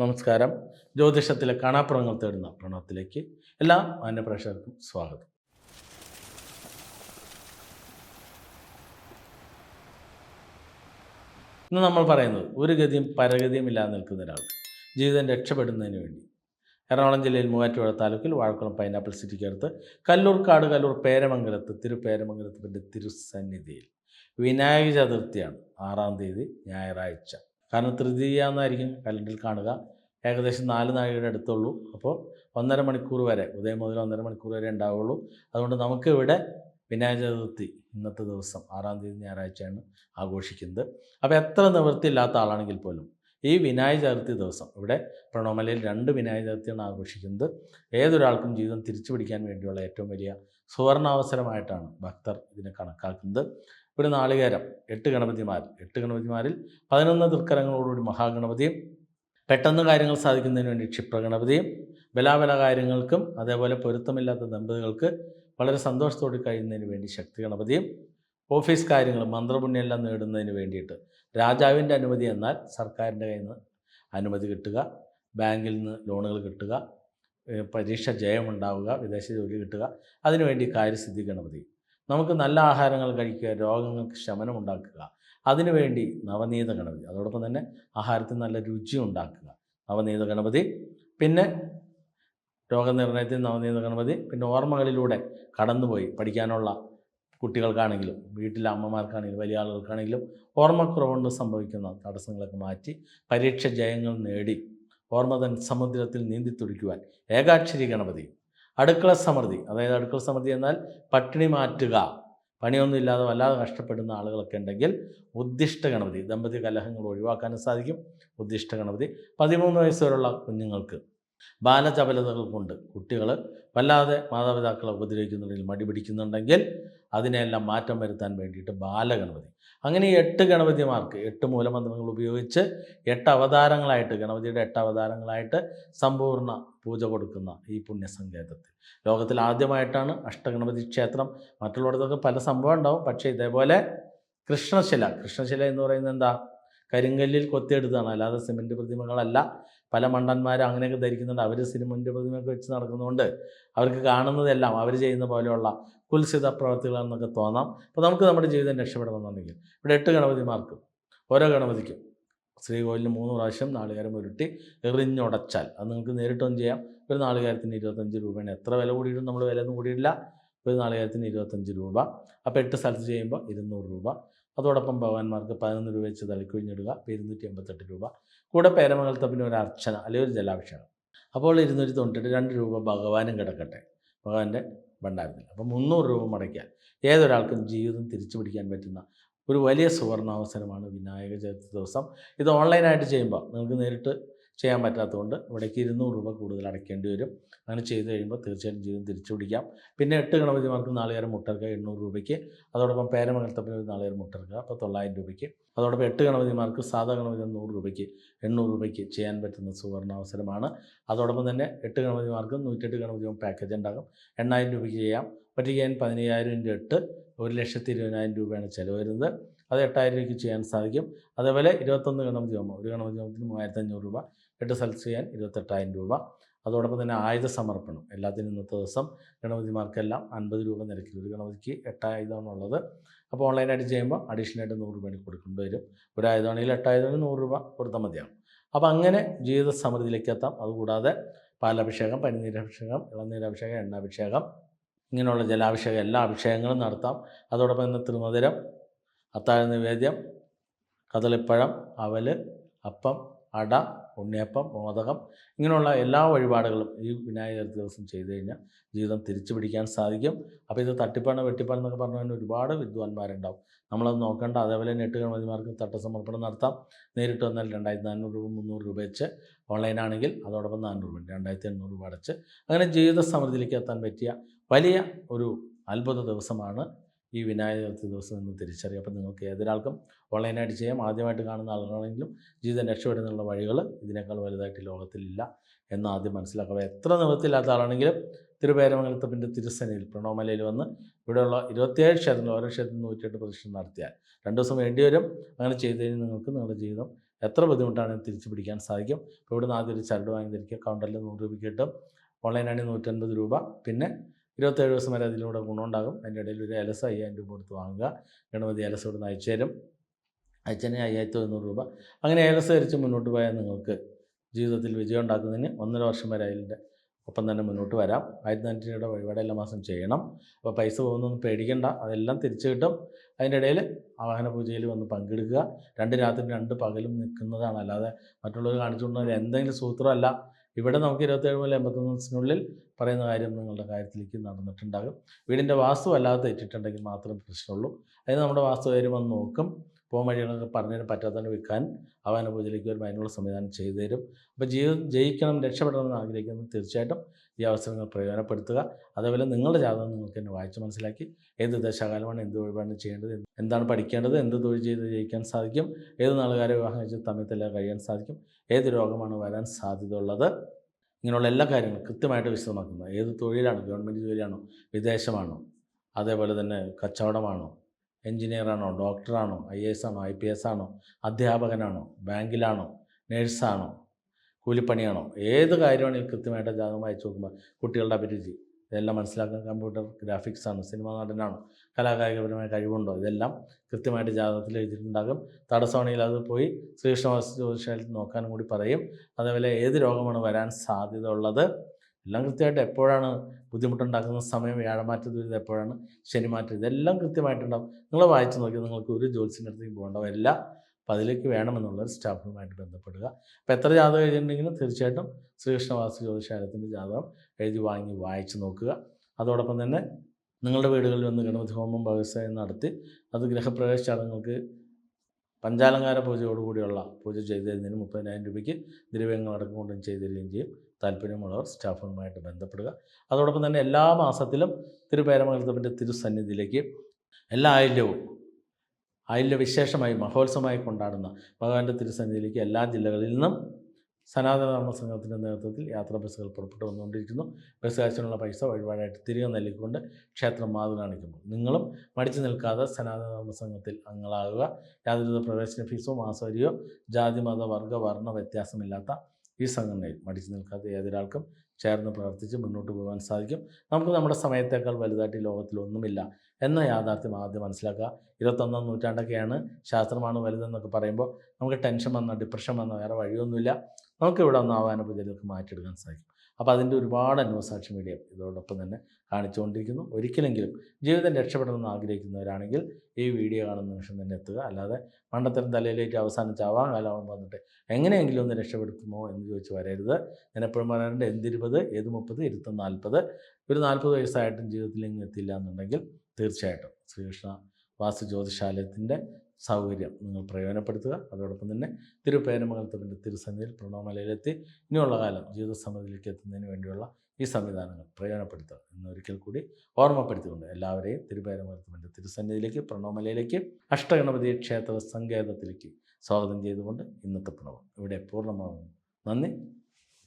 നമസ്കാരം. ജ്യോതിഷത്തിലെ കാണാപ്പുറങ്ങൾ തേടുന്ന പ്രണവത്തിലേക്ക് എല്ലാ മാന്യപ്രേക്ഷകർക്കും സ്വാഗതം. ഇന്ന് നമ്മൾ പറയുന്നത് ഒരു ഗതിയും പരഗതിയും ഇല്ലാതെ നിൽക്കുന്ന ഒരാൾ ജീവിതം രക്ഷപ്പെടുന്നതിന് വേണ്ടി. എറണാകുളം ജില്ലയിൽ മൂവാറ്റുപുഴ താലൂക്കിൽ വാഴക്കുളം പൈനാപ്പിൾ സിറ്റിക്കടുത്ത് കല്ലൂർക്കാട് കല്ലൂർ പേരമംഗലത്ത് തിരുപേരമംഗലത്തിന്റെ തിരുസന്നിധിയിൽ. വിനായക ചതുർത്ഥിയാണ് ആറാം തീയതി ഞായറാഴ്ച. കാരണം തൃതീയ എന്നായിരിക്കും കലണ്ടറിൽ കാണുക. ഏകദേശം നാല് നാഴികയുടെ അടുത്തുള്ളൂ. അപ്പോൾ ഒന്നര മണിക്കൂർ വരെ ഉദയം മുതൽ ഒന്നര മണിക്കൂർ വരെ ഉണ്ടാവുള്ളൂ. അതുകൊണ്ട് നമുക്കിവിടെ വിനായക ചതുർത്ഥി ഇന്നത്തെ ദിവസം ആറാം തീയതി ഞായറാഴ്ചയാണ് ആഘോഷിക്കുന്നത്. അപ്പോൾ എത്ര നിവൃത്തിയില്ലാത്ത ആളാണെങ്കിൽ പോലും ഈ വിനായക ചതുർത്ഥി ദിവസം ഇവിടെ പ്രണോമലയിൽ രണ്ട് വിനായക ചതുർത്ഥിയാണ് ആഘോഷിക്കുന്നത്. ഏതൊരാൾക്കും ജീവിതം തിരിച്ചു പിടിക്കാൻ വേണ്ടിയുള്ള ഏറ്റവും വലിയ സുവർണാവസരമായിട്ടാണ് ഭക്തർ ഇതിനെ കണക്കാക്കുന്നത്. ഒരു നാളികേരം എട്ട് ഗണപതിമാർ എട്ട് ഗണപതിമാരിൽ പതിനൊന്ന് തൃക്കരങ്ങളോടുകൂടി മഹാഗണപതിയും പെട്ടെന്ന് കാര്യങ്ങൾ സാധിക്കുന്നതിന് വേണ്ടി ക്ഷിപ്രഗണപതിയും ബലാബല കാര്യങ്ങൾക്കും അതേപോലെ പൊരുത്തമില്ലാത്ത ദമ്പതികൾക്ക് വളരെ സന്തോഷത്തോടെ കഴിയുന്നതിന് വേണ്ടി ശക്തി ഗണപതിയും ഓഫീസ് കാര്യങ്ങൾ മന്ത്രപുണ്യെല്ലാം നേടുന്നതിന് വേണ്ടിയിട്ട് രാജാവിന്റെ അനുമതി എന്നാൽ സർക്കാരിന്റെ കയ്യിൽ നിന്ന് അനുമതി കിട്ടുക ബാങ്കിൽ നിന്ന് ലോണുകൾ കിട്ടുക പരീക്ഷ ജയമുണ്ടാവുക വിദേശ ജോലി കിട്ടുക അതിനുവേണ്ടി കാര്യസിദ്ധി ഗണപതി. നമുക്ക് നല്ല ആഹാരങ്ങൾ കഴിക്കുക രോഗങ്ങൾക്ക് ശമനം ഉണ്ടാക്കുക. അതിനുവേണ്ടി നവനീത ഗണപതി അതോടൊപ്പം തന്നെ ആഹാരത്തിന് നല്ല രുചി ഉണ്ടാക്കുക. നവനീത ഗണപതി പിന്നെ രോഗനിർണയത്തിന് നവനീത ഗണപതി പിന്നെ ഓർമ്മകളിലൂടെ കടന്നുപോയി പഠിക്കാനുള്ള കുട്ടികൾക്കാണെങ്കിലും വീട്ടിലെ അമ്മമാർക്കാണെങ്കിലും വലിയ ആളുകൾക്കാണെങ്കിലും ഓർമ്മക്കുറവുകൊണ്ട് സംഭവിക്കുന്ന തടസ്സങ്ങളൊക്കെ മാറ്റി പരീക്ഷ ജയങ്ങൾ നേടി ഓർമ്മതൻ സമുദ്രത്തിൽ നീന്തി തുടിക്കുവാൻ ഏകാക്ഷരി ഗണപതി അടുക്കള സമൃദ്ധി. അതായത് അടുക്കള സമൃദ്ധി എന്നാൽ പട്ടിണി മാറ്റുക. പണിയൊന്നും ഇല്ലാതെ വല്ലാതെ കഷ്ടപ്പെടുന്ന ആളുകളൊക്കെ ഉണ്ടെങ്കിൽ ഉദ്ദിഷ്ട ഗണപതി ദമ്പതി കലഹങ്ങൾ ഒഴിവാക്കാനും സാധിക്കും. ഉദ്ദിഷ്ട ഗണപതി. പതിമൂന്ന് വയസ്സ് വരെയുള്ള കുഞ്ഞുങ്ങൾക്ക് ബാലചപലതകൾ കൊണ്ട് കുട്ടികൾ വല്ലാതെ മാതാപിതാക്കളെ ഉപദ്രവിക്കുന്നുണ്ടെങ്കിൽ മടി പിടിക്കുന്നുണ്ടെങ്കിൽ അതിനെല്ലാം മാറ്റം വരുത്താൻ വേണ്ടിയിട്ട് ബാലഗണപതി. അങ്ങനെ എട്ട് ഗണപതിമാർക്ക് എട്ട് മൂലമന്ത്രങ്ങൾ ഉപയോഗിച്ച് എട്ട് അവതാരങ്ങളായിട്ട് ഗണപതിയുടെ എട്ട് അവതാരങ്ങളായിട്ട് സമ്പൂർണ പൂജ കൊടുക്കുന്ന ഈ പുണ്യസങ്കേതത്തിൽ. ലോകത്തിൽ ആദ്യമായിട്ടാണ് അഷ്ടഗണപതി ക്ഷേത്രം. മറ്റുള്ളിടത്തൊക്കെ പല സംഭവം ഉണ്ടാവും. പക്ഷേ ഇതേപോലെ കൃഷ്ണശില കൃഷ്ണശില എന്ന് പറയുന്നത് എന്താ? കരിങ്കല്ലിൽ കൊത്തിയെടുത്താണ് അല്ലാതെ സിമെന്റ് പ്രതിമകളല്ല. പല മണ്ടന്മാരും അങ്ങനെയൊക്കെ ധരിക്കുന്നുണ്ട്. അവർ സിമന്റ് പ്രതിമയൊക്കെ വെച്ച് നടക്കുന്നതുകൊണ്ട് അവർക്ക് കാണുന്നതെല്ലാം അവർ ചെയ്യുന്ന പോലെയുള്ള കുൽസിത പ്രവർത്തികളെന്നൊക്കെ തോന്നാം. അപ്പോൾ നമുക്ക് നമ്മുടെ ജീവിതം രക്ഷപ്പെടണമെന്നുണ്ടെങ്കിൽ ഇവിടെ എട്ട് ഗണപതിമാർക്ക് ഓരോ ഗണപതിക്കും ശ്രീകോവിലിന് മൂന്ന് പ്രാവശ്യം നാളികേരം ഉരുട്ടി എറിഞ്ഞുടച്ചാൽ അത് നിങ്ങൾക്ക് നേരിട്ടൊന്നും ചെയ്യാം. ഒരു നാളികേരത്തിന് ഇരുപത്തഞ്ച് രൂപയാണ്. എത്ര വില കൂടിയിട്ടും നമ്മൾ വില ഒന്നും കൂടിയിട്ടില്ല. ഒരു നാളികേരത്തിന് ഇരുപത്തഞ്ച് രൂപ. അപ്പോൾ എട്ട് സ്ഥലത്ത് ചെയ്യുമ്പോൾ ഇരുന്നൂറ് രൂപ. അതോടൊപ്പം ഭഗവാന്മാർക്ക് പതിനൊന്ന് രൂപ വെച്ച് തളിക്കൊഴിഞ്ഞിടുക ഇരുന്നൂറ്റി അമ്പത്തെട്ട് രൂപ. കൂടെ പേരമംഗലത്തപ്പിന് ഒരു അർച്ചന അല്ലെങ്കിൽ ഒരു ജലാഭിഷേകം. അപ്പോൾ ഇരുന്നൂറ്റി തൊണ്ണൂറ്റി രണ്ട് രൂപ ഭഗവാനും കിടക്കട്ടെ. ഭഗവാന്റെ ഭണ്ഡാരത്തിൽ അപ്പോൾ മുന്നൂറ് രൂപ മുടക്കിയാൽ ഏതൊരാൾക്കും ജീവിതം തിരിച്ചു പിടിക്കാൻ പറ്റുന്ന ഒരു വലിയ സുവർണാവസരമാണ് വിനായക ചതുർത്ഥി ദിവസം. ഇത് ഓൺലൈനായിട്ട് ചെയ്യുമ്പോൾ നിങ്ങൾക്ക് നേരിട്ട് ചെയ്യാൻ പറ്റാത്തതുകൊണ്ട് ഇവിടേക്ക് ഇരുന്നൂറ് രൂപ കൂടുതൽ അടയ്ക്കേണ്ടി വരും. അങ്ങനെ ചെയ്ത് കഴിയുമ്പോൾ തീർച്ചയായും ജീവിതം തിരിച്ചു പിടിക്കാം. പിന്നെ എട്ട് ഗണപതിമാർക്ക് നാളികേരം മുട്ടർക്ക എണ്ണൂറ് രൂപയ്ക്ക്. അതോടൊപ്പം പേരമംഗലത്തപ്പിന് ഒരു നാളികേരം മുട്ടർക്ക അപ്പോൾ തൊള്ളായിരം രൂപയ്ക്ക്. അതോടൊപ്പം എട്ട് ഗണപതിമാർക്ക് സാധാ ഗണപതി നൂറ് രൂപയ്ക്ക് എണ്ണൂറ് രൂപയ്ക്ക് ചെയ്യാൻ പറ്റുന്ന സുവർണാവസരമാണ് അതോടൊപ്പം തന്നെ എട്ട് ഗണപതിമാർക്ക് നൂറ്റെട്ട് ഗണപതി പാക്കേജ് ഉണ്ടാകും. എണ്ണായിരം രൂപയ്ക്ക് ചെയ്യാം. ഒറ്റയ്ക്ക് പതിനയ്യായിരം ഇന്റു എട്ട് ഒരു ലക്ഷത്തി ഇരുപതിനായിരം രൂപയാണ് ചിലവ് വരുന്നത്. അത് എട്ടായിരം രൂപയ്ക്ക് ചെയ്യാൻ സാധിക്കും. അതേപോലെ ഇരുപത്തൊന്ന് ഗണപതി ഒരു ഗണപതി ഹോമത്തിന് മൂവായിരത്തി അഞ്ഞൂറ് രൂപ. എട്ട് സ്ഥലത്ത് ചെയ്യാൻ ഇരുപത്തെട്ടായിരം രൂപ. അതോടൊപ്പം തന്നെ ആയുധ സമർപ്പണം. എല്ലാത്തിനും ഇന്നത്തെ ദിവസം ഗണപതിമാർക്കെല്ലാം അൻപത് രൂപ നിരക്കിൽ ഒരു ഗണപതിക്ക് എട്ടായുധമാണുള്ളത്. അപ്പോൾ ഓൺലൈനായിട്ട് ചെയ്യുമ്പോൾ അഡീഷണലായിട്ട് നൂറ് രൂപ കൊടുക്കേണ്ടി വരും ഒരു ആയുധമാണെങ്കിൽ എട്ടായുധത്തിന് നൂറ് രൂപ കൊടുത്താൽ മതിയാവും. അപ്പോൾ അങ്ങനെ ജീവിത സമൃദ്ധിയിലേക്ക് എത്താം. അതുകൂടാതെ പാലഭിഷേകം പനിനീരാഭിഷേകം ഇളനീരാഭിഷേകം എണ്ണാഭിഷേകം ഇങ്ങനെയുള്ള ജലാഭിഷേകം എല്ലാ അഭിഷേകങ്ങളും നടത്താം. അതോടൊപ്പം തന്നെ തിരുമധുരം അത്താഴ നിവേദ്യം കദളിപ്പഴം അവൽ അപ്പം അട ഉണ്ണിയപ്പം മോദകം ഇങ്ങനെയുള്ള എല്ലാ വഴിപാടുകളും ഈ വിനായക ചതുർത്ഥി ദിവസം ചെയ്തു കഴിഞ്ഞാൽ ജീവിതം തിരിച്ചു പിടിക്കാൻ സാധിക്കും. അപ്പോൾ ഇത് തട്ടിപ്പാണ് വെട്ടിപ്പാണ് എന്നൊക്കെ പറഞ്ഞു കഴിഞ്ഞാൽ ഒരുപാട് വിദ്വാൻമാരുണ്ടാവും. നമ്മളത് നോക്കേണ്ട. അതേപോലെ തന്നെ എട്ട് ഗണപതിമാർക്ക് തട്ടസമർപ്പണം നടത്താം. നേരിട്ട് വന്നാൽ രണ്ടായിരത്തി നാനൂറ് രൂപ മുന്നൂറ് രൂപ വെച്ച് ഓൺലൈനാണെങ്കിൽ അതോടൊപ്പം നാനൂറ് രൂപ രണ്ടായിരത്തി എണ്ണൂറ് രൂപ അടച്ച് അങ്ങനെ ജീവിത സമൃദ്ധിയിലേക്ക് എത്താൻ പറ്റിയ വലിയ ഒരു അത്ഭുത ദിവസമാണ് ഈ വിനായക ചതുർത്ഥി ദിവസം എന്ന് തിരിച്ചറിയാം. അപ്പം നിങ്ങൾക്ക് ഏതൊരാൾക്കും ഓൺലൈനായിട്ട് ചെയ്യാം. ആദ്യമായിട്ട് കാണുന്ന ആളുകളാണെങ്കിലും ജീവിതം രക്ഷപ്പെടുന്നുള്ള വഴികൾ ഇതിനേക്കാൾ വലുതായിട്ട് ലോകത്തിലില്ല എന്ന് ആദ്യം മനസ്സിലാക്കുക എത്ര നിവൃത്തിയില്ലാത്ത ആളാണെങ്കിലും തിരുപേരമംഗലത്തപ്പിന്റെ തിരുസനയിൽ പ്രണവമലയിൽ വന്ന് ഇവിടെയുള്ള ഇരുപത്തിയേഴ് ക്ഷേത്രങ്ങൾ ഓരോ ക്ഷേത്രത്തിൽ നൂറ്റിയെട്ട് പ്രദക്ഷിണം നടത്തിയാൽ രണ്ട് ദിവസം വേണ്ടി വരും. അങ്ങനെ ചെയ്ത് കഴിഞ്ഞാൽ നിങ്ങൾക്ക് നിങ്ങളുടെ ജീവിതം എത്ര ബുദ്ധിമുട്ടാണെങ്കിലും തിരിച്ചു പിടിക്കാൻ സാധിക്കും. ഇപ്പോൾ ഇവിടുന്ന് ആദ്യം ഒരു ചരട് വാങ്ങി ധരിക്കുക കൗണ്ടറിൽ നൂറ് രൂപയ്ക്ക് കിട്ടും. ഓൺലൈനാണെങ്കിൽ നൂറ്റൻപത് രൂപ. പിന്നെ ഇരുപത്തേഴ് ദിവസം വരെ അതിലൂടെ ഗുണമുണ്ടാകും. അതിന്റെ ഇടയിൽ ഒരു അലസ അയ്യായിരം രൂപ കൊടുത്ത് വാങ്ങുക. ഗണപതി അലസ ഇവിടുന്ന് അയച്ചു തരും. അയച്ചതിന് അയ്യായിരത്തി തൊണ്ണൂറ് രൂപ. അങ്ങനെ ഏലസ് ധരിച്ച് മുന്നോട്ട് പോയാൽ നിങ്ങൾക്ക് ജീവിതത്തിൽ വിജയം ഉണ്ടാക്കുന്നതിന് ഒന്നര വർഷം വരെ അതിന്റെ ഒപ്പം തന്നെ മുന്നോട്ട് വരാം. ആയിരത്തി നാനൂറ്റി രൂപയുടെ വഴിപാട് എല്ലാ മാസം ചെയ്യണം. അപ്പോൾ പൈസ പോകുന്നൊന്നും പേടിക്കണ്ട. അതെല്ലാം തിരിച്ചു കിട്ടും. അതിന്റെ ഇടയിൽ ആവാഹന പൂജയിൽ വന്ന് പങ്കെടുക്കുക. രണ്ട് രാത്രി രണ്ട് പകലും നിൽക്കുന്നതാണ്. അല്ലാതെ മറ്റുള്ളവർ കാണിച്ചുകൊണ്ട് എന്തെങ്കിലും സൂത്രമല്ല. ഇവിടെ നമുക്ക് ഇരുപത്തേഴ് മുതൽ എൺപത്തൊന്ന് ദിവസത്തിനുള്ളിൽ പറയുന്ന കാര്യം നിങ്ങളുടെ കാര്യത്തിലേക്ക് നടന്നിട്ടുണ്ടാകും. വീടിന്റെ വാസ്തു അല്ലാതെ തെറ്റിട്ടുണ്ടെങ്കിൽ മാത്രമേ പ്രശ്നമുള്ളൂ. അതിന് നമ്മുടെ വാസ്തു കാര്യം വന്ന് നോക്കും. പോകാൻ വഴികളൊക്കെ പറഞ്ഞതിന് പറ്റാത്തതിന് വിൽക്കാൻ ആവാന പൂജയിലേക്ക് വരുമ്പോൾ അതിനുള്ള സംവിധാനം ചെയ്തു തരും. അപ്പോൾ ജീവിതം ജയിക്കണം രക്ഷപ്പെടണം എന്ന് ആഗ്രഹിക്കുന്നത് തീർച്ചയായിട്ടും ഈ അവസരങ്ങൾ പ്രയോജനപ്പെടുത്തുക. അതേപോലെ നിങ്ങളുടെ ജാതകം നിങ്ങൾക്ക് തന്നെ വായിച്ച് മനസ്സിലാക്കി ഏത് ദശാകാലമാണ് എന്ത് വഴിപാടാണ് ചെയ്യേണ്ടത് എന്താണ് പഠിക്കേണ്ടത് എന്ത് തൊഴിൽ ചെയ്ത് ജയിക്കാൻ സാധിക്കും ഏത് നാളുകാരെ വിവാഹം കഴിച്ച് തമ്മിൽ കഴിയാൻ സാധിക്കും ഏത് രോഗമാണ് വരാൻ സാധ്യതയുള്ളത്. ഇങ്ങനെയുള്ള എല്ലാ കാര്യങ്ങളും കൃത്യമായിട്ട് വിശദമാക്കുന്നത് ഏത് തൊഴിലാണ് ഗവൺമെന്റ് ജോലിയാണോ വിദേശമാണോ അതേപോലെ തന്നെ കച്ചവടമാണോ എൻജിനീയറാണോ ഡോക്ടറാണോ ഐ എസ് ആണോ ഐ പി എസ് ആണോ അധ്യാപകനാണോ ബാങ്കിലാണോ നേഴ്സാണോ കൂലിപ്പണിയാണോ ഏത് കാര്യമാണെങ്കിൽ കൃത്യമായിട്ട് ജാതകം വായിച്ച് നോക്കുമ്പോൾ കുട്ടികളുടെ അഭിരുചി? ഇതെല്ലാം മനസ്സിലാക്കാൻ കമ്പ്യൂട്ടർ ഗ്രാഫിക്സ് ആണോ സിനിമാ നടനാണോ കലാകായികപരമായ കഴിവുണ്ടോ? ഇതെല്ലാം കൃത്യമായിട്ട് ജാതകത്തിൽ എഴുതിയിട്ടുണ്ടാകും. തടസ്സമാണെങ്കിൽ അത് പോയി ശ്രീകൃഷ്ണവാസ ജ്യോതിഷത്തിൽ നോക്കാനും കൂടി പറയും. അതേപോലെ ഏത് രോഗമാണ് വരാൻ സാധ്യത ഉള്ളത് എല്ലാം കൃത്യമായിട്ട് എപ്പോഴാണ് ബുദ്ധിമുട്ടുണ്ടാക്കുന്ന സമയം വ്യാഴമാറ്റ ദുരിതം എപ്പോഴാണ് ശനിമാറ്റം ഇതെല്ലാം കൃത്യമായിട്ടുണ്ടാവും. നിങ്ങൾ വായിച്ചു നോക്കിയാൽ നിങ്ങൾക്ക് ഒരു ജ്യോത്സ്യന്റെ അടുത്തേക്ക് പോകേണ്ട വരില്ല. അപ്പോൾ അതിലേക്ക് വേണമെന്നുള്ള സ്റ്റാഫുമായിട്ട് ബന്ധപ്പെടുക. അപ്പോൾ എത്ര ജാതകം എഴുതിയിട്ടുണ്ടെങ്കിലും തീർച്ചയായിട്ടും ശ്രീകൃഷ്ണവാസ ജ്യോതിശാലത്തിന്റെ ജാതകം എഴുതി വാങ്ങി വായിച്ചു നോക്കുക. അതോടൊപ്പം തന്നെ നിങ്ങളുടെ വീടുകളിൽ വന്ന് ഗണപതി ഹോമം വ്യവസായം നടത്തി അത് ഗൃഹപ്രവേശ ചടങ്ങുകൾക്ക് പഞ്ചാലങ്കാര പൂജയോടുകൂടിയുള്ള പൂജ ചെയ്തു തരുന്നതിന് മുപ്പതിനായിരം രൂപയ്ക്ക് ദ്രവ്യങ്ങൾ അടക്കം കൊണ്ടും ചെയ്തു തരികയും ചെയ്യും. താല്പര്യമുള്ളവർ സ്റ്റാഫുമായിട്ട് ബന്ധപ്പെടുക. അതോടൊപ്പം തന്നെ എല്ലാ മാസത്തിലും തിരുപേരമംഗലത്തിന്റെ തിരുസന്നിധിയിലേക്ക് എല്ലാ ആയില്യവും ആയില്യ വിശേഷമായി മഹോത്സവമായി കൊണ്ടാടുന്ന ഭഗവാന്റെ തിരുസന്നിധിയിലേക്ക് എല്ലാ ജില്ലകളിൽ നിന്നും സനാതനധർമ്മ സംഘത്തിന്റെ നേതൃത്വത്തിൽ യാത്രാ ബസ്സുകൾ പുറപ്പെട്ടു വന്നുകൊണ്ടിരിക്കുന്നു. ബസ് കാശിനുള്ള പൈസ വഴിപാടായിട്ട് തിരികെ നൽകിക്കൊണ്ട് ക്ഷേത്രം മാതൃ കാണിക്കുന്നു. നിങ്ങളും മടിച്ചു നിൽക്കാതെ സനാതനധർമ്മ സംഘത്തിൽ അംഗങ്ങളാകുക. യാതൊരുവിധ പ്രവേശന ഫീസോ മാസവരിയോ ജാതി മത വർഗ വർണ വ്യത്യാസമില്ലാത്ത ഈ സംഘടനയിൽ മടിച്ചു നിൽക്കാത്ത ഏതൊരാൾക്കും ചേർന്ന് പ്രവർത്തിച്ച് മുന്നോട്ട് പോകാൻ സാധിക്കും. നമുക്ക് നമ്മുടെ സമയത്തേക്കാൾ വലുതായിട്ട് ഈ ലോകത്തിൽ ഒന്നുമില്ല എന്ന യാഥാർത്ഥ്യം ആദ്യം മനസ്സിലാക്കുക. ഇരുപത്തൊന്നാം നൂറ്റാണ്ടൊക്കെയാണ് ശാസ്ത്രമാണ് വലുതെന്നൊക്കെ പറയുമ്പോൾ നമുക്ക് ടെൻഷൻ വന്നോ ഡിപ്രഷൻ വന്നോ വേറെ വഴിയൊന്നുമില്ല. നമുക്ക് ഇവിടെ ഒന്ന് ആവാന പൂജയിലേക്ക് മാറ്റിയെടുക്കാൻ സാധിക്കും. അപ്പോൾ അതിന്റെ ഒരുപാട് അനുഭവസാക്ഷി മീഡിയ ഇതോടൊപ്പം തന്നെ കാണിച്ചുകൊണ്ടിരിക്കുന്നു. ഒരിക്കലെങ്കിലും ജീവിതം രക്ഷപ്പെടണമെന്ന് ആഗ്രഹിക്കുന്നവരാണെങ്കിൽ ഈ വീഡിയോ കാണുന്ന നിമിഷം തന്നെ എത്തുക. അല്ലാതെ മണ്ടത്തരം തലയിലേക്ക് അവസാനം ചാവാൻ വന്നിട്ട് എങ്ങനെയെങ്കിലും ഒന്ന് രക്ഷപ്പെടുത്തുമോ എന്ന് ചോദിച്ച് വരരുത്. ഞാൻ എപ്പോഴും പറയാറുണ്ട് എന്തിരുപത് ഏത് മുപ്പത് ഇരുപത്തൊന്ന് നാൽപ്പത് ഒരു നാൽപ്പത് വയസ്സായിട്ടും ജീവിതത്തിൽ എങ്ങും എത്തില്ല എന്നുണ്ടെങ്കിൽ തീർച്ചയായിട്ടും ശ്രീകൃഷ്ണ വാസ്തു ജ്യോതിശാലയത്തിന്റെ സൗകര്യം. നിങ്ങൾ പ്രയോജനപ്പെടുത്തുക. അതോടൊപ്പം തന്നെ തിരുപ്പേരമംഗലത്തിന്റെ തിരുസന്നിധിയിൽ പ്രണവമലയിലെത്തി ഇനിയുള്ള കാലം ജീവിതസമ്മതിയിലേക്ക് എത്തുന്നതിന് വേണ്ടിയുള്ള ഈ സംവിധാനങ്ങൾ പ്രയോജനപ്പെടുത്തുക എന്നൊരിക്കൽ കൂടി ഓർമ്മപ്പെടുത്തിക്കൊണ്ട് എല്ലാവരെയും തിരുപ്പേരമംഗലത്തിന്റെ തിരുസന്നിധിയിലേക്ക് പ്രണവമലയിലേക്ക് അഷ്ടഗണപതി ക്ഷേത്ര സങ്കേതത്തിലേക്ക് സ്വാഗതം ചെയ്തുകൊണ്ട് ഇന്നത്തെ പ്രണവം ഇവിടെ പൂർണമാകുന്നു. നന്ദി.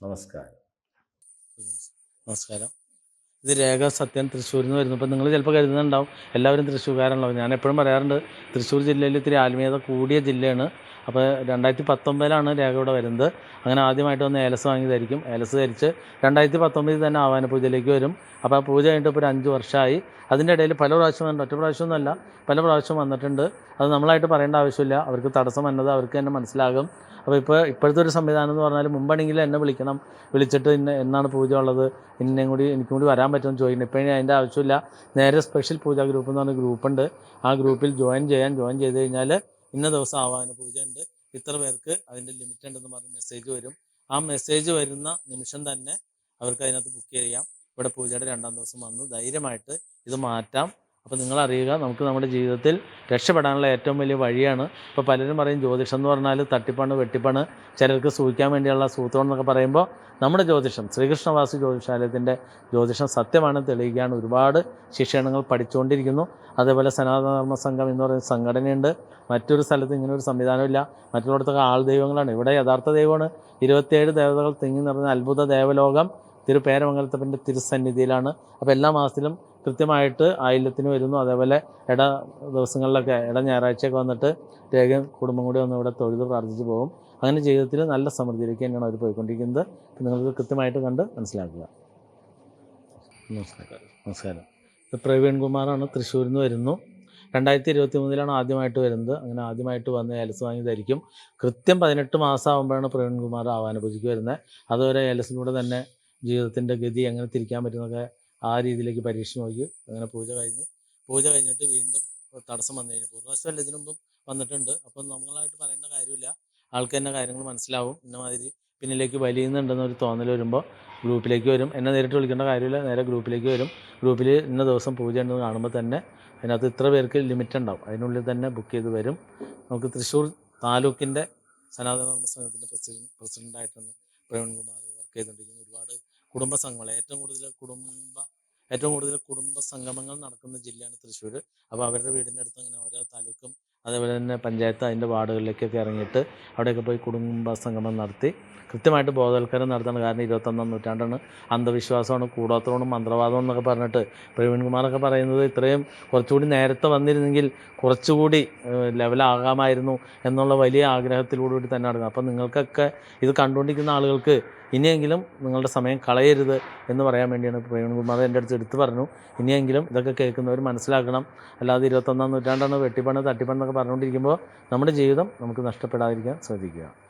നമസ്കാരം. നമസ്കാരം. ഇത് രേഖ സത്യൻ തൃശ്ശൂരിൽ നിന്ന് വരുന്നു. അപ്പോൾ നിങ്ങൾ ചിലപ്പോൾ കരുതുന്നുണ്ടാവും എല്ലാവരും തൃശ്ശൂർക്കാരാണല്ലോ. ഞാൻ എപ്പോഴും പറയാറുണ്ട് തൃശ്ശൂർ ജില്ലയിൽ ഇത്തിരി ആത്മീയത കൂടിയ ജില്ലയാണ്. അപ്പോൾ രണ്ടായിരത്തി പത്തൊമ്പതിലാണ് രേഖ ഇവിടെ വരുന്നത്. അങ്ങനെ ആദ്യമായിട്ട് വന്ന് ഏലസ് വാങ്ങി ധരിക്കും ഏലസ് ധരിച്ച് രണ്ടായിരത്തി പത്തൊമ്പതിൽ തന്നെ ആവാന പൂജയിലേക്ക് വരും. അപ്പോൾ ആ പൂജ കഴിഞ്ഞിട്ട് ഇപ്പോൾ ഒരു അഞ്ച് വർഷമായി. അതിന്റെ ഇടയിൽ പല പ്രാവശ്യം വന്നിട്ടുണ്ട്. ഒറ്റ പ്രാവശ്യമൊന്നുമല്ല പല പ്രാവശ്യം വന്നിട്ടുണ്ട്. അത് നമ്മളായിട്ട് പറയേണ്ട ആവശ്യമില്ല. അവർക്ക് തടസ്സം വന്നത് അവർക്ക് തന്നെ മനസ്സിലാകും. അപ്പോൾ ഇപ്പോൾ ഇപ്പോഴത്തെ ഒരു സംവിധാനം എന്ന് പറഞ്ഞാൽ മുമ്പാണെങ്കിൽ എന്നെ വിളിക്കണം. വിളിച്ചിട്ട് ഇന്ന എന്നാണ് പൂജ ഉള്ളത്. ഇന്നേം കൂടി എനിക്കും കൂടി വരാൻ പറ്റുമെന്ന് ചോദിക്കണം ഇനി അതിന്റെ ആവശ്യമില്ല. നേരെ സ്പെഷ്യൽ പൂജാ ഗ്രൂപ്പ് എന്ന് പറഞ്ഞ ഗ്രൂപ്പുണ്ട്. ആ ഗ്രൂപ്പിൽ ജോയിൻ ചെയ്യാൻ ജോയിൻ ചെയ്ത് കഴിഞ്ഞാൽ ഇന്ന ദിവസം ആവാഹന പൂജ ഉണ്ട് ഇത്ര പേർക്ക് അതിന്റെ ലിമിറ്റ് ഉണ്ടെന്ന് പറഞ്ഞ് മെസ്സേജ് വരും. ആ മെസ്സേജ് വരുന്ന നിമിഷം തന്നെ അവർക്ക് അതിനകത്ത് ബുക്ക് ചെയ്യാം. ഇവിടെ പൂജയുടെ രണ്ടാം ദിവസം വന്ന്. ധൈര്യമായിട്ട് ഇത് മാറ്റാം. അപ്പോൾ നിങ്ങൾ അറിയുക നമുക്ക് നമ്മുടെ ജീവിതത്തിൽ രക്ഷപ്പെടാനുള്ള ഏറ്റവും വലിയ വഴിയാണ്. ഇപ്പോൾ പലരും പറയും ജ്യോതിഷം എന്ന് പറഞ്ഞാൽ തട്ടിപ്പാണ് വെട്ടിപ്പാണ്. ചിലർക്ക് സൂഹിക്കാൻ വേണ്ടിയുള്ള സൂത്രം എന്നൊക്കെ പറയുമ്പോൾ നമ്മുടെ ജ്യോതിഷം ശ്രീകൃഷ്ണവാസു ജ്യോതിഷാലയത്തിന്റെ ജ്യോതിഷം സത്യമാണ് തെളിയിക്കാൻ ഒരുപാട് ശിക്ഷണങ്ങൾ പഠിച്ചുകൊണ്ടിരിക്കുന്നു. അതേപോലെ സനാതനധർമ്മ സംഘം എന്ന് പറയുന്ന സംഘടനയുണ്ട്. മറ്റൊരു സ്ഥലത്ത് ഇങ്ങനെ ഒരു സംവിധാനമില്ല. മറ്റുള്ളിടത്തൊക്കെ ആൾ ദൈവങ്ങളാണ്. ഇവിടെ യഥാർത്ഥ ദൈവമാണ്. ഇരുപത്തിയേഴ് ദേവതകൾ തിങ്ങി നിറഞ്ഞ അത്ഭുത ദേവലോകം. തിരുപ്പേരമംഗലത്തപ്പന്റെ തിരുസന്നിധിയിലാണ്. അപ്പോൾ എല്ലാ മാസത്തിലും കൃത്യമായിട്ട് ആയില്യത്തിന് വരുന്നു. അതേപോലെ ഇട ദിവസങ്ങളിലൊക്കെ ഇട ഞായറാഴ്ചയൊക്കെ വന്നിട്ട് രേഖ കുടുംബം കൂടി വന്ന് ഇവിടെ തൊഴുത് പ്രാർത്ഥിച്ച് പോകും. അങ്ങനെ ജീവിതത്തിൽ നല്ല സമൃദ്ധിയിലേക്ക് തന്നെയാണ് അവർ പോയിക്കൊണ്ടിരിക്കുന്നത്. നിങ്ങൾക്ക് കൃത്യമായിട്ട് കണ്ട് മനസ്സിലാക്കുക. നമസ്കാരം. നമസ്കാരം. പ്രവീൺ കുമാറാണ്. തൃശ്ശൂരിൽ നിന്ന് വരുന്നു. രണ്ടായിരത്തി ഇരുപത്തി മൂന്നിലാണ് ആദ്യമായിട്ട് വരുന്നത്. അങ്ങനെ ആദ്യമായിട്ട് വന്ന് ഏലസ് വാങ്ങിയതായിരിക്കും. കൃത്യം പതിനെട്ട് മാസം ആകുമ്പോഴാണ് പ്രവീൺ കുമാർ ആവാന പൂജയ്ക്ക് വരുന്നത്. അതുവരെ ഏലസിലൂടെ തന്നെ ജീവിതത്തിന്റെ ഗതി എങ്ങനെ തിരിക്കാൻ പറ്റുന്നൊക്കെ ആ രീതിയിലേക്ക് പരീക്ഷ നോക്കി അങ്ങനെ പൂജ കഴിഞ്ഞു. പൂജ കഴിഞ്ഞിട്ട് വീണ്ടും തടസ്സം വന്നു കഴിഞ്ഞു. പൂർണവശമല്ല ഇതിനു മുമ്പും വന്നിട്ടുണ്ട്. അപ്പം നമ്മളായിട്ട് പറയേണ്ട കാര്യമില്ല. ആൾക്ക് തന്നെ കാര്യങ്ങൾ മനസ്സിലാവും. ഇന്നമാതിരി പിന്നിലേക്ക് വലിയുന്നുണ്ടെന്നൊരു തോന്നൽ വരുമ്പോൾ ഗ്രൂപ്പിലേക്ക് വരും. എന്നെ നേരിട്ട് വിളിക്കേണ്ട കാര്യമില്ല. നേരെ ഗ്രൂപ്പിലേക്ക് വരും. ഗ്രൂപ്പിൽ ഇന്ന ദിവസം പൂജ ഉണ്ടെന്ന് കാണുമ്പോൾ തന്നെ അതിനകത്ത് ഇത്ര പേർക്ക് ലിമിറ്റ് ഉണ്ടാവും. അതിനുള്ളിൽ തന്നെ ബുക്ക് ചെയ്ത് വരും. നമുക്ക് തൃശ്ശൂർ താലൂക്കിന്റെ സനാതന ധർമ്മ സംഘത്തിന്റെ പ്രസിഡന്റ് പ്രസിഡന്റായിട്ടാണ് പ്രവീൺകുമാർ വർക്ക് ചെയ്തുകൊണ്ടിരിക്കുന്നത്. ഒരുപാട് കുടുംബ സംഘങ്ങൾ ഏറ്റവും കൂടുതൽ കുടുംബ ഏറ്റവും കൂടുതൽ കുടുംബ സംഗമങ്ങൾ നടക്കുന്ന ജില്ലയാണ് തൃശ്ശൂർ അപ്പോൾ അവരുടെ വീടിന്റെ അടുത്ത് അങ്ങനെ ഓരോ താലൂക്കും അതേപോലെ തന്നെ പഞ്ചായത്ത് അതിന്റെ വാർഡുകളിലേക്കൊക്കെ ഇറങ്ങിയിട്ട് അവിടെയൊക്കെ പോയി കുടുംബ സംഗമം നടത്തി കൃത്യമായിട്ട് ബോധവൽക്കരണം നടത്തണം. കാരണം ഇരുപത്തൊന്നാം നൂറ്റാണ്ടാണ് അന്ധവിശ്വാസമാണ് കൂടോത്രമാണ് മന്ത്രവാദം എന്നൊക്കെ പറഞ്ഞിട്ട് പ്രവീൺകുമാറൊക്കെ പറയുന്നത് ഇത്രയും കുറച്ചുകൂടി നേരത്തെ വന്നിരുന്നെങ്കിൽ കുറച്ചുകൂടി ലെവലാകാമായിരുന്നു എന്നുള്ള വലിയ ആഗ്രഹത്തിലൂടെ തന്നെ നടക്കുന്നത് അപ്പം നിങ്ങൾക്കൊക്കെ ഇത് കണ്ടുകൊണ്ടിരിക്കുന്ന ആളുകൾക്ക് ഇനിയെങ്കിലും നിങ്ങളുടെ സമയം കളയരുത് എന്ന് പറയാൻ വേണ്ടിയാണ് പ്രവീൺകുമാർ എന്റെ അടുത്ത് എടുത്തു പറഞ്ഞു. ഇനിയെങ്കിലും ഇതൊക്കെ കേൾക്കുന്നവർ മനസ്സിലാക്കണം. അല്ലാതെ ഇരുപത്തൊന്നാം നൂറ്റാണ്ടാണ് വെട്ടിപ്പണ് തട്ടിപ്പണെന്നൊക്കെ പറഞ്ഞുകൊണ്ടിരിക്കുമ്പോൾ നമ്മുടെ ജീവിതം നമുക്ക് നഷ്ടപ്പെടാതിരിക്കാൻ ശ്രദ്ധിക്കുക.